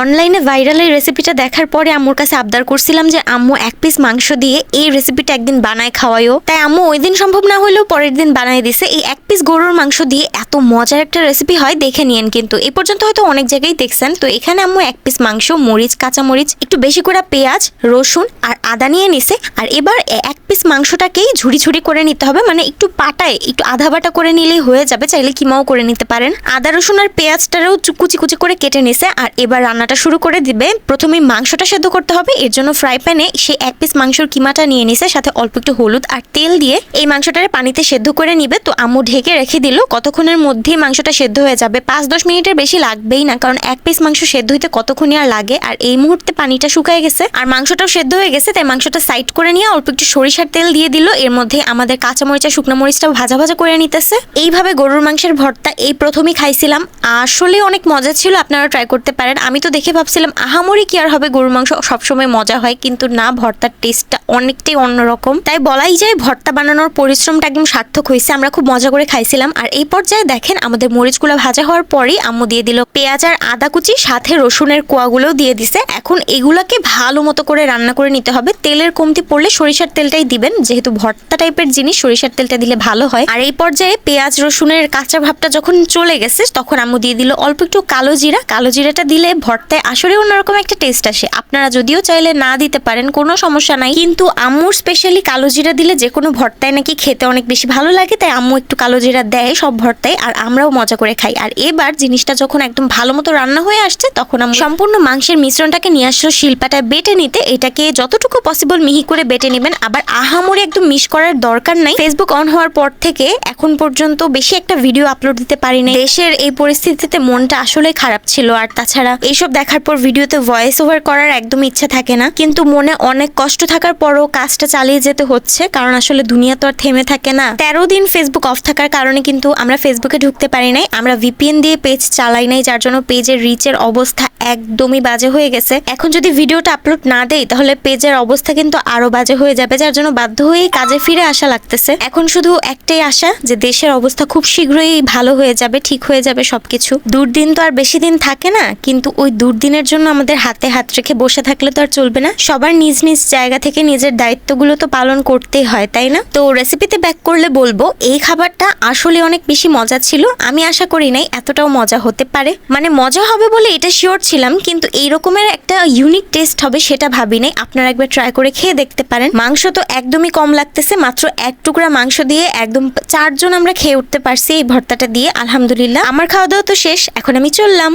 অনলাইনে ভাইরাল এই রেসিপিটা দেখার পরে আম্মুর কাছে আবদার করছিলাম যে, আম্মু, এক পিস মাংস দিয়ে এই রেসিপিটা একদিন বানায় খাওয়াইও তাই আম্মু ওই দিন সম্ভব না হলেও পরের দিন বানায় দিছে। এই এক পিস গরুর মাংস দিয়ে এত মজার একটা রেসিপি হয়, দেখে নিয়েন কিন্তু। এই পর্যন্ত হয়তো অনেক জায়গায় দেখছেন। তো এখানে আম্মু এক পিস মাংস, মরিচ কাঁচা মরিচ একটু বেশি করে পেঁয়াজ, রসুন আর আদা নিয়ে নিছে। আর এবার এক পিস মাংসটাকেই ঝুড়ি ঝুড়ি করে নিতে হবে। মানে একটু পাটায়, একটু আধা বাটা করে নিলেই হয়ে যাবে। চাইলে কিমাও করে নিতে পারেন। আদা, রসুন আর পেঁয়াজটারও কুচি কুচি করে কেটে নিছে। আর এবার রান্নাটা শুরু করে দিবে। প্রথমে মাংসটা সেদ্ধ করতে হবে। এর জন্য ফ্রাই প্যানে সে এক পিস মাংসর কিমাটা নিয়ে নিছে, সাথে অল্প একটু হলুদ আর তেল দিয়ে এই মাংসটারে পানিতে সেদ্ধ করে নিবে। তো আম্মু ঢেকে রেখে দিল। কতক্ষণের মধ্যেই মাংসটা সেদ্ধ হয়ে যাবে। পাঁচ দশ মিনিটের বেশি লাগবেই না, কারণ এক পিস মাংস সেদ্ধ হইতে কতক্ষণই আর লাগে। আর এই মুহূর্তে পানিটা শুকায় গেছে। আর মাংসটাও সেদ্ধ হয়ে গেছে, তাই মাংসটা সাইড করে নিয়ে অল্প একটু সরিষার তেল দিয়ে দিল। এর মধ্যে আমাদের কাঁচা মরিচ শুকনো মরিচটাও ভাজা ভাজা করে নিতেছে। এইভাবে গরুর মাংসের ভর্তা এই প্রথমেই খাইছিলাম। আসলে অনেক মজা ছিল আপনারা ট্রাই করতে পারেন। আমি তো দেখে ভাবছিলাম, আহামরি কি আর হবে? গরুর মাংস সবসময় মজা হয়, কিন্তু না, ভর্তার টেস্টটা অনেকটাই অন্যরকম। তাই বলাই যায়, ভর্তা বানানোর পরিশ্রমটা একদম সার্থক হয়েছে। আমরা খুব মজা করে খাইছিলাম। আর এই পর্যায়ে দেখেন, আমাদের মরিচগুলো ভাজা হওয়ার পরেই আম্মু দিয়ে দিল পেঁয়াজ আর আদা কুচি, সাথে রসুনের কোয়াগুলোও দিয়ে দিছে। এখন এগুলাকে ভালো মতো করে রান্না করে নিতে হবে। তেলের কমতি পড়লে সরিষার তেলটাই দিবেন। যেহেতু ভর্তা টাইপের জিনিস, সরিষার তেলটা দিলে ভালো হয়। আর এই পর্যায়ে পেঁয়াজ, রসুনের কাঁচা ভাবটা যখন চলে গেছে, তখন আম্মু দিয়ে দিল অল্প একটু কালো জিরা। কালো জিরাটা দিলে ভর্তায় আসলে অন্যরকম একটা টেস্ট আসে। আপনারা যদিও চাইলে না দিতে পারেন, কোনো সমস্যা নাই। কিন্তু আম্মুর স্পেশালি কালো জিরা দিলে যে কোনো ভর্তায় নাকি খেতে অনেক বেশি ভালো লাগে, তাই আম্মু একটু কালো জিরা দেয় সব ভর্তায় আর আমরাও মজা করে খাই। আর এবার জিনিসটা যখন একদম ভালো মতো রান্না হয়ে আসছে, তখন আম্মু সম্পূর্ণ মাংসের মিশ্রণটাকে নিয়ে আসলো শিল্পাটায় বেটে নিতে। এটাকে যতটুকু পসিবল মিহি করে বেটে নেবেন। আবার আহামরি একদম মিস করার দরকার নাই। ফেসবুক অন হওয়ার পর থেকে এখন পর্যন্ত বেশি একটা ভিডিও আপলোড দিতে পারিনি। দেশের এই পরিস্থিতিতে মনটা আসলে খারাপ ছিল। আর তাছাড়া এইসব দেখার পর ভিডিওতে ভয়েস ওভার করার একদম ইচ্ছা থাকে না। কিন্তু মনে অনেক কষ্ট থাকার পরও কাজটা চালিয়ে যেতে হচ্ছে, কারণ আসলে দুনিয়া তো আর থেমে থাকে না। তেরো দিন ফেসবুক অফ থাকার কারণে কিন্তু আমরা ফেসবুকে ঢুকতে পারি নাই। আমরা ভিপিএন দিয়ে পেজ চালাই নাই, যার জন্য পেজের রিচের অবস্থা একদমই বাজে হয়ে গেছে। এখন যদি ভিডিওটা আপলোড না দেই, তাহলে পেজের অবস্থা কিন্তু আরও বাজে হয়ে যাবে, যার জন্য বাধ্য হয়ে কাজে ফিরে আসা লাগতেছে। এখন শুধু একটাই আশা যে দেশের অবস্থা খুব শীঘ্রই ভালো হয়ে যাবে, ঠিক হয়ে যাবে সবকিছু। দুর্দিন তো আর বেশি দিন থাকে না, কিন্তু ওই দুর্দিনের জন্য আমাদের হাতে হাত রেখে বসে থাকলে তো আর চলবে না। সবার নিজ নিজ জায়গা থেকে নিজের দায়িত্বগুলো তো পালন করতেই হয়, তাই না? তো রেসিপিতে ব্যাক করলে বলব, এই খাবারটা আসলে অনেক বেশি মজা ছিল। আমি আশা করি নাই, এতটাও মজা হতে পারে। মানে মজা হবে বলে এটা শিওর ছিলাম কিন্তু এই রকমের একটা ইউনিক টেস্ট হবে সেটা ভাবি নাই আপনারা একবার ট্রাই করে খেয়ে দেখতে পারেন। মাংস তো একদমই কম লাগতেছে, মাত্র এক টুকরা মাংস দিয়ে একদম চারজন আমরা খেয়ে উঠতে পারছি এই ভর্তাটা দিয়ে। আলহামদুলিল্লাহ। আমার খাওয়া দাওয়া তো শেষ, এখন আমি চললাম।